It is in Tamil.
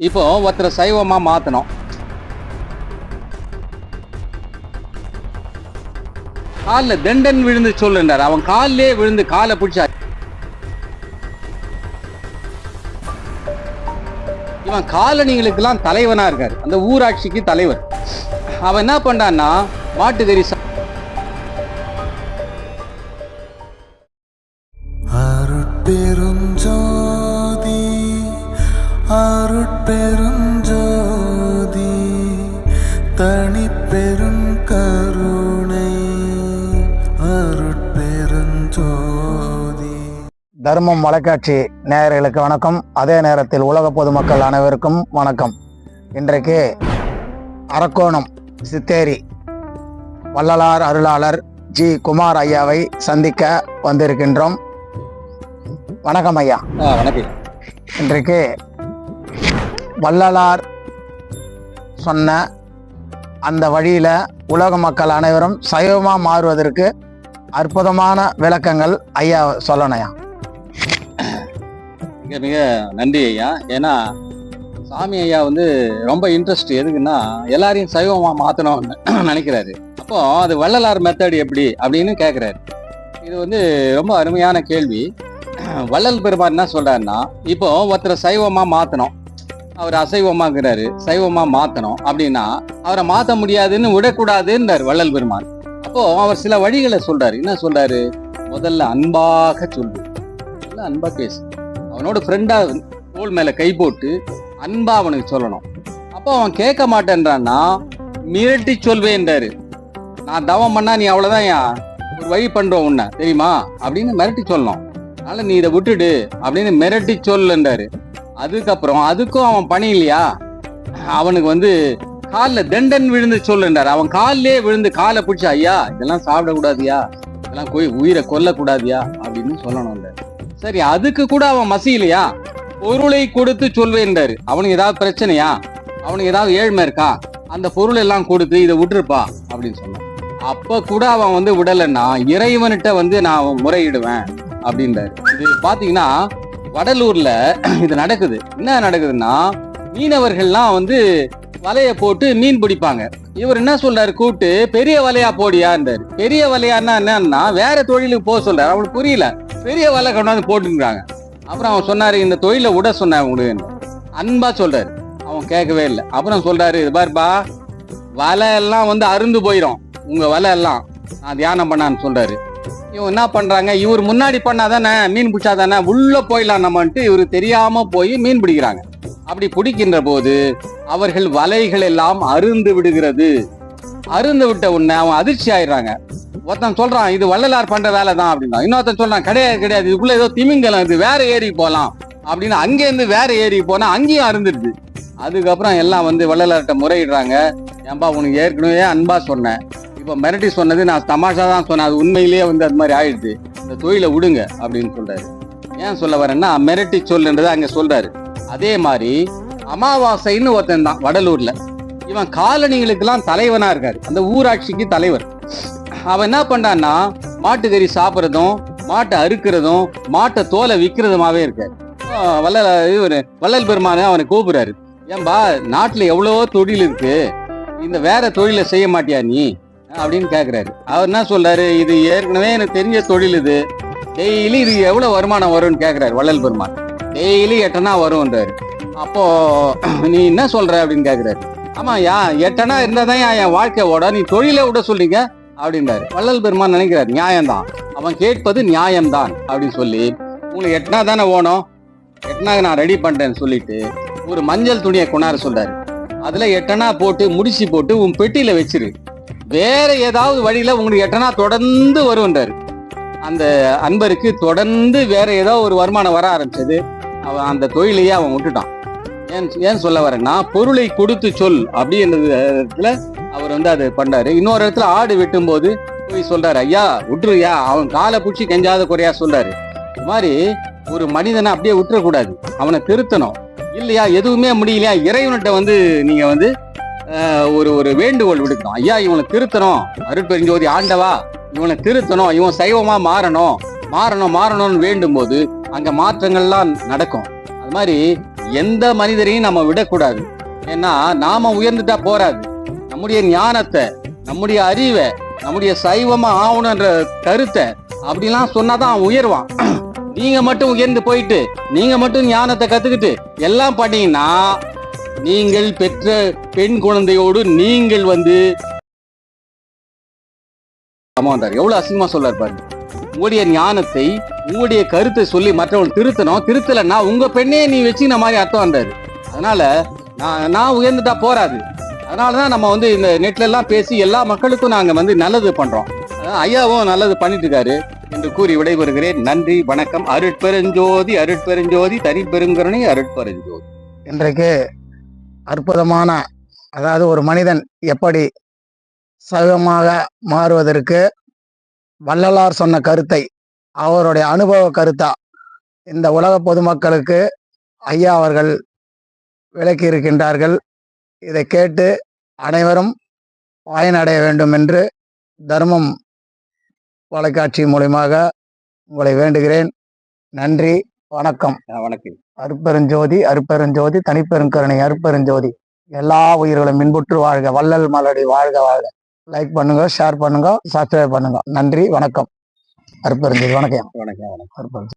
இப்போ ஒருத்தரை சைவமா மாத்தணும். காலில் தண்டன் விழுந்து சொல்லுன்றார் அவன் காலிலே விழுந்து காலை பிடிச்சா இவன் காலனிகளுக்கெல்லாம் தலைவனா இருக்காரு. அந்த ஊராட்சிக்கு தலைவர். அவன் என்ன பண்றான்னா மாட்டுக்கறி சா- அருட்பெருஞ்சோதி அருட்பெருஞ்சோதி தனிப்பெரும் கருணை அருட்பெருஞ்சோதி. தர்மம் வலைக்காட்சி நேயர்களுக்கு வணக்கம். அதே நேரத்தில் உலக பொதுமக்கள் அனைவருக்கும் வணக்கம். இன்றைக்கு அரக்கோணம் சித்தேரி வள்ளலார் அருளாளர் ஜி. குமார் ஐயாவை சந்திக்க வந்திருக்கின்றோம். வணக்கம் ஐயா. வணக்கம். இன்றைக்கு வள்ளலார் சொன்ன அந்த வழியில் உலக மக்கள் அனைவரும் சைவமாக மாறுவதற்கு அற்புதமான விளக்கங்கள் ஐயா சொல்லணையா மிக மிக நன்றி ஐயா. ஏன்னா சாமி ஐயா வந்து ரொம்ப இன்ட்ரெஸ்ட் எதுக்குன்னா எல்லாரையும் சைவமாக மாற்றணும்னு நினைக்கிறாரு. அப்போ அது வள்ளலார் மெத்தட் எப்படி அப்படின்னு கேட்குறாரு இது வந்து ரொம்ப அருமையான கேள்வி. வள்ளல் பெருமான் என்ன சொல்றாருன்னா இப்போ ஒருத்தரை சைவமா மாத்தணும். அவர் அசைவமாங்கிறாரு சைவமா மாத்தணும். அப்படின்னா அவரை மாத்த முடியாதுன்னு விடக்கூடாதுன்றார் வள்ளல் பெருமான். அப்போ அவர் சில வழிகளை சொல்றாரு. என்ன சொல்றாரு? முதல்ல அன்பாக சொல்லு. முதல்ல அன்பா பேசு. அவனோட ஃப்ரெண்டா தோல் மேல கை போட்டு அன்பா அவனுக்கு சொல்லணும். அப்போ அவன் கேட்க மாட்டேன்றான்னா மிரட்டி சொல்வேன்றாரு. நான் தவம் பண்ணா நீ அவ்வளவுதான் ஒரு வழி பண்றோம் உன்னை. தெரியுமா? அப்படின்னு மிரட்டி சொல்லணும். அதனால நீ இதை விட்டுடு அப்படின்னு மிரட்டி சொல்லுன்றாரு. அதுக்கப்புறம் அதுக்கும் அவன் பணி இல்லையா? அவனுக்கு வந்து காலில் தண்டன் விழுந்து சொல்லுன்றார். அவன் காலிலே விழுந்து காலை பிடிச்ச ஐயா இதெல்லாம் சாப்பிடக்கூடாதியா. இதெல்லாம் போய் உயிரை கொல்லக்கூடாதியா. அப்படின்னு சொல்லணும் சரி அதுக்கு கூட அவன் மசியலையா பொருளை கொடுத்து சொல்வேன்றாரு. அவனுக்கு ஏதாவது பிரச்சனையா? அவனுக்கு ஏதாவது ஏழ்மை இருக்கா? அந்த பொருள் எல்லாம் கொடுத்து இதை விட்டுருப்பா. அப்படின்னு சொன்னான். அப்ப கூட அவன் வந்து விடலைன்னா இறைவன்கிட்ட வந்து நான் முறையிடுவேன். அப்படின்றாரு. இது பாத்தீங்கன்னா வடலூர்ல இது நடக்குது. என்ன நடக்குதுன்னா மீனவர்கள்லாம் வந்து வலைய போட்டு மீன் பிடிப்பாங்க. இவர் என்ன சொல்றாரு? கூப்பிட்டு பெரிய வலையா போடியான்றாரு. பெரிய வலையான்னா என்னன்னா வேற தொழிலுக்கு போக சொல்றாரு. அவனுக்கு புரியல. பெரிய வலை கொண்டாந்து போட்டுங்கிறாங்க அப்புறம் அவன் சொன்னாரு இந்த தொழிலை விட சொன்ன உங்களுக்கு அன்பா சொல்றாரு. அவன் கேட்கவே இல்லை. அப்புறம் சொல்றாரு இது பாருப்பா வலை எல்லாம் வந்து அருந்து போயிடும் உங்க வலை எல்லாம் நான் தியானம் பண்ணான்னு சொல்றாரு. இவன் என்ன பண்றாங்க? இவர் முன்னாடி பண்ணாதானே? மீன் பிடிச்சாதானே? உள்ள போயிடலாம் நம்மன்ட்டு இவர் தெரியாம போய் மீன் பிடிக்கிறாங்க. அப்படி பிடிக்கின்ற போது அவர்கள் வலைகள் எல்லாம் அருந்து விடுகிறது. அருந்து விட்ட உடனே அவன் அதிர்ச்சி ஆயிடுறாங்க. ஒருத்தன் சொல்றான் இது வள்ளலார் பண்ற வேலை தான் அப்படின்னா. இன்னொருத்தன் சொல்றான் கிடையாது கிடையாது இதுக்குள்ள ஏதோ திமிங்கலம் இது வேற ஏரி போகலாம் அப்படின்னு அங்கேருந்து வேற ஏரி போனா அங்கேயும் அருந்துடுது அதுக்கப்புறம் எல்லாம் வந்து வள்ளலார்கிட்ட முறையிடுறாங்க. ஏன்பா உனக்கு ஏற்கனவே அன்பா சொன்னேன். இப்போ மிரட்டி சொன்னது நான் தமாஷா தான் சொன்னேன். அது உண்மையிலேயே வந்து அது மாதிரி ஆயிடுது இந்த தொழிலை விடுங்க அப்படின்னு சொல்றாரு. ஏன் சொல்ல வரேன்னா மிரட்டி சொல்லுன்றதை அங்கே சொல்றாரு. அதே மாதிரி அமாவாசைன்னு ஒருத்தன் தான் வடலூர்ல. இவன் காலணிகளுக்கெல்லாம் தலைவனா இருக்காரு. அந்த ஊராட்சிக்கு தலைவர். அவன் என்ன பண்றான்னா மாட்டுக்கறி சாப்பிட்றதும் மாட்டை அறுக்கிறதும் மாட்டை தோலை விற்கிறதுமாவே இருக்காரு. ஆஹ் வள்ளல் இவர் வள்ளல் பெருமான அவனை கூப்பிடுறாரு. ஏன்பா நாட்டில் எவ்வளவோ தொழில் இருக்கு. இந்த வேற தொழிலை செய்ய மாட்டியா நீ? அப்படின்னு கேட்குறாரு அவர் என்ன சொல்றாரு? இது ஏற்கனவே எனக்கு தெரிஞ்ச தொழில் இது. டெய்லி இது எவ்வளோ வருமானம் வரும்னு கேட்குறாரு வள்ளல் பெருமான் டெய்லி எட்டனா வரும்ன்றாரு. அப்போ நீ என்ன சொல்ற அப்படின்னு கேட்குறாரு ஆமா யா எட்டனா இருந்தால் தான் என் வாழ்க்கை ஓட நீ தொழிலை விட சொல்றீங்க? அப்படின்றாரு. வள்ளல் பெருமான் நினைக்கிறாரு நியாயம்தான். அவன் கேட்பது நியாயம்தான் அப்படின்னு சொல்லி உங்களுக்கு எட்டனா தானே ஓணும்? எட்டனா நான் ரெடி பண்ணுறேன்னு சொல்லிட்டு ஒரு மஞ்சள் துணியை கொண்டார சொல்றாரு. அதில் எட்டனா போட்டு முடிச்சு போட்டு உன் பெட்டியில் வச்சிரு. வேற ஏதாவது வழியில உங்களுக்கு எட்டனா தொடர்ந்து வருவன்றாரு அந்த அன்பருக்கு தொடர்ந்து வேற ஏதோ ஒரு வருமானம் வர ஆரம்பிச்சது அவன் அந்த தொழிலையே அவன் விட்டுட்டான். ஏன் ஏன் சொல்ல வரேன்னா பொருளை கொடுத்து சொல் அப்படின்றதுல அவர் வந்து அதை பண்ணாரு. இன்னொரு இடத்துல ஆடு வெட்டும் போது போய் சொல்றாரு ஐயா விட்டுருயா அவன் காலை பிடிச்சி கெஞ்சாத குறையா சொல்றாரு. இது மாதிரி ஒரு மனிதனை அப்படியே விட்டுறக்கூடாது. அவனை திருத்தணும். இல்லையா எதுவுமே முடியலையா இறைவன்கிட்ட வந்து நீங்க வந்து ஒரு ஒரு வேண்டுகோள் விடுக்கணும். ஐயா இவனை திருத்தணும். அருட்பெருஞ்சோதி ஆண்டவா இவனை திருத்தணும். இவன் சைவமா மாறணும். மாறணும் மாறணும்னு வேண்டும் போது அங்க மாற்றங்கள்லாம் நடக்கும். அது மாதிரி எந்த மனிதரையும் நம்ம விடக்கூடாது. ஏன்னா நாம உயர்ந்துட்டா போறாது. நம்முடைய ஞானத்தை நம்முடைய அறிவை நம்முடைய சைவமா ஆகணுன்ற கருத்தை அப்படிலாம் சொன்னாதான் அவன் உயர்வான். நீங்க மட்டும் உயர்ந்து போயிட்டு நீங்க மட்டும் ஞானத்தை கத்துக்கிட்டு எல்லாம் பண்ணீங்கன்னா நீங்கள் பெற்ற பெண் குழந்தையோடு நீங்கள் வந்து ஆமா வந்தார். எவ்வளவு அசிங்கமா சொல்லார் பாருங்க. உங்களுடைய ஞானத்தை உங்களுடைய கருத்தை சொல்லி மற்றவங்க திருத்தணும். திருத்தலைன்னா உங்க பெண்ணையே நீ வச்சுக்கின மாதிரி அர்த்தம் வந்தாரு. அதனால நான் நான் உயர்ந்துட்டா போராது அதனாலதான் நம்ம வந்து இந்த நெட்ல எல்லாம் பேசி எல்லா மக்களுக்கும் நாங்க வந்து நல்லது பண்றோம். ஐயாவும் நல்லது பண்ணிட்டு இருக்காரு என்று கூறி விடைபெறுகிறேன். நன்றி வணக்கம். அருட்பெருஞ்சோதி அருட்பெருஞ்சோதி தனிப்பெருங்கருணை அருட்பெருஞ்சோதி. இன்றைக்கு அற்புதமான அதாவது ஒரு மனிதன் எப்படி சைவமாக மாறுவதற்கு வள்ளலார் சொன்ன கருத்தை அவருடைய அனுபவ கருத்தா இந்த உலக பொதுமக்களுக்கு ஐயா அவர்கள் விளக்கி இருக்கின்றார்கள் இதை கேட்டு அனைவரும் பயனடைய வேண்டும் என்று தர்மம் தொலைக்காட்சி மூலியமாக உங்களை வேண்டுகிறேன். நன்றி வணக்கம். வணக்கம். அருப்பெருஞ்சோதி அருப்பெருஞ்சோதி தனிப்பெருங்கருணை அருப்பெருஞ்சோதி. எல்லா உயிர்களும் மின்புற்று வாழ்க வள்ளல் மலடி வாழ்க வாழ்க. லைக் பண்ணுங்க ஷேர் பண்ணுங்க சப்ஸ்கிரைப் பண்ணுங்க. நன்றி வணக்கம். அருப்பெருஞ்சோதி வணக்கம். வணக்கம் வணக்கம். அருப்பெருஞ்சோதி.